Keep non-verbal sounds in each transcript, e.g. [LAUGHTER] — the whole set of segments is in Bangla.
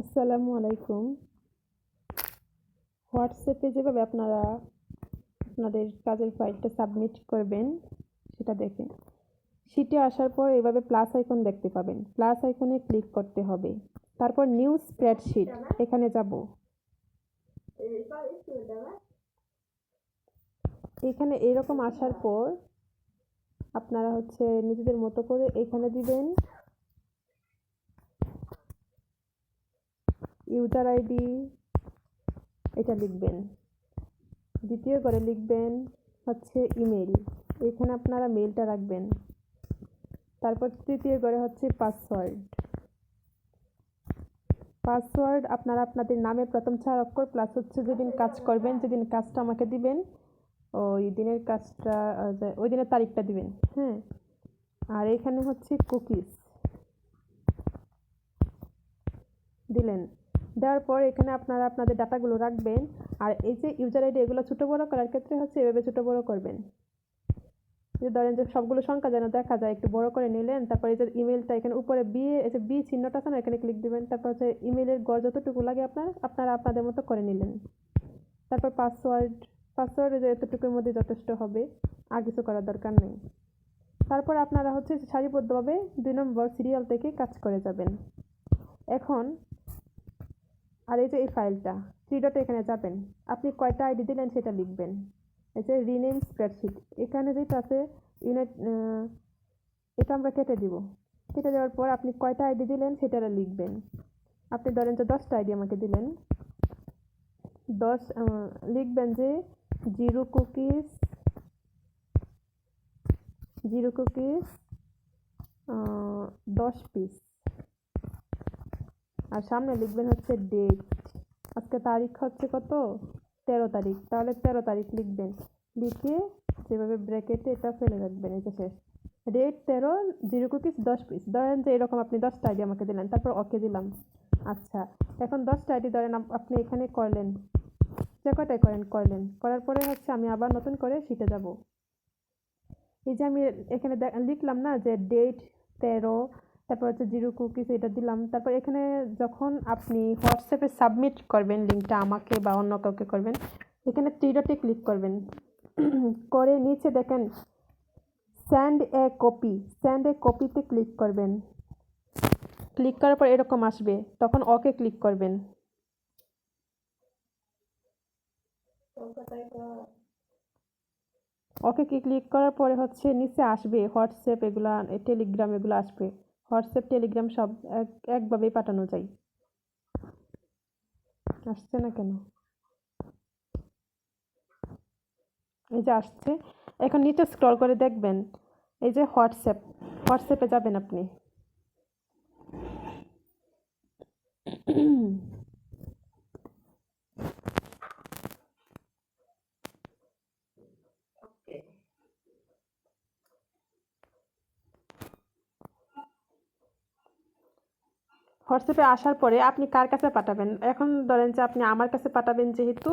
আসসালামু আলাইকুম। হোয়াটসঅ্যাপে যেভাবে আপনারা আপনাদের কাজের ফাইলটা সাবমিট করবেন, সেটা দেখেন। শিটে আসার পর এভাবে প্লাস আইকন দেখতে পাবেন। প্লাস আইকনে ক্লিক করতে হবে। তারপর নিউ স্প্রেডশিট এখানে যাব। এখানে এরকম আসার পর আপনারা হচ্ছে নিজেদের মতো করে এখানে দিবেন। ইউজার আইডি, এটা লিখবেন। দ্বিতীয় করে লিখবেন হচ্ছে ইমেল এখানে আপনারা মেলটা রাখবেন। তারপর তৃতীয় করে হচ্ছে পাসওয়ার্ড। পাসওয়ার্ড আপনারা আপনাদের নামে প্রথম চার অক্ষর প্লাস হচ্ছে যেদিন কাজ করবেন, যেদিন কাজটা আমাকে দিবেন, ওই দিনের কাজটা, ওই দিনের তারিখটা দিবেন হ্যাঁ? আর এখানে হচ্ছে কুকিজ। দিলেন। দেওয়ার পর এখানে আপনারা আপনাদের ডাটাগুলো রাখবেন। আর এই যে ইউজার আইডি এগুলো ছোটো বড়ো করার ক্ষেত্রে হচ্ছে এভাবে ছোটো বড়ো করবেন। যে ধরেন যে সবগুলো সংখ্যা যেন দেখা যায়, একটু বড় করে নিলেন, তারপরে যে ইমেলটা এখানে উপরে বি এই যে বি চিহ্নটা আছে না, এখানে ক্লিক দিবেন, তারপর হচ্ছে ইমেলের গড় যতটুকু লাগে আপনার, আপনারা আপনাদের মতো করে নিলেন। তারপর পাসওয়ার্ড পাসওয়ার্ড যে এতটুকুর মধ্যে যথেষ্ট হবে, আর কিছু করার দরকার নেই। তারপর আপনারা হচ্ছে সারিবদ্ধভাবে দুই নম্বর সিরিয়াল থেকে কাজ করে যাবেন। এখন আর এই যে এই ফাইলটা থ্রি ডট এখানে যাবেন। আপনি কয়টা আইডি দিলেন সেটা লিখবেন। এই যে রিনেম স্প্রেডশিট এখানে যেটা আছে ইউনিট এটা আমরা কেটে দিব। কেটে দেওয়ার পর আপনি কয়টা আইডি দিলেন সেটা লিখবেন। আপনি ধরেন যে দশটা আইডি আমাকে দিলেন। দশ লিখবেন যে জিরো কুকিজ জিরো কুকিজ দশ পিস আর সামনে লিখবেন হচ্ছে ডেট আজকে তারিখ হচ্ছে কত? তেরো তারিখ। তাহলে তেরো তারিখ লিখবেন। লিখে যেভাবে ব্র্যাকেটে এটা ফেলে রাখবেন, এটা শেষ। ডেট তেরো জিরো কুকিজ দশ পিস ধরেন যে এরকম আপনি দশটা আইডি আমাকে দিলেন, তারপর ওকে দিলাম। আচ্ছা এখন দশটা আইডি ধরেন আপনি এখানে করলেন। যে কয়টাই করেন, করলেন। করার পরে হচ্ছে আমি আবার নতুন করে শিখে যাব। এই যে আমি এখানে লিখলাম না যে ডেট তেরো তারপর হচ্ছে জিরো কুকিজ, এটা দিলাম। তারপর এখানে যখন আপনি হোয়াটসঅ্যাপে সাবমিট করবেন লিঙ্কটা আমাকে বা অন্য কাউকে করবেন, এখানে থ্রি ক্লিক করবেন। [CLEARS THROAT] করে নিচে দেখেন send a copy send a কপিতে ক্লিক করবেন। ক্লিক করার পর এরকম আসবে, তখন ওকে ক্লিক করবেন। ওকে ক্লিক করার পরে হচ্ছে নিচে আসবে হোয়াটসঅ্যাপ এগুলা টেলিগ্রাম এগুলো আসবে। হোয়াটসঅ্যাপ, টেলিগ্রাম সব এক, একভাবেই পাঠানো যায়। আসছে না কেন? এই যে আসছে। এখন নিচে স্ক্রল করে দেখবেন, এই যে হোয়াটসঅ্যাপ, হোয়াটসঅ্যাপে যাবেন আপনি। হোয়াটসঅ্যাপে আসার পরে আপনি কার কাছে পাঠাবেন? এখন ধরেন যে আপনি আমার কাছে পাঠাবেন যেহেতু,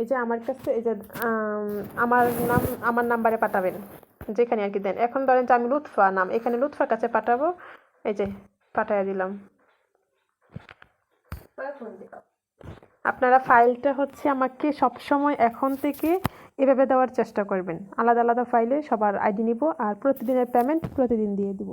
এই যে আমার কাছে, এই যে আমার নাম, আমার নাম্বারে পাঠাবেন, যেখানে আর কি দেন। এখন ধরেন যে আমি লুৎফা নাম, এখানে লুৎফার কাছে পাঠাবো, এই যে পাঠাইয়া দিলাম। আপনারা ফাইলটা হচ্ছে আমাকে সবসময় এখন থেকে এভাবে দেওয়ার চেষ্টা করবেন। আলাদা আলাদা ফাইলে সবার আইডি নিব আর প্রতিদিনের পেমেন্ট প্রতিদিন দিয়ে দিব।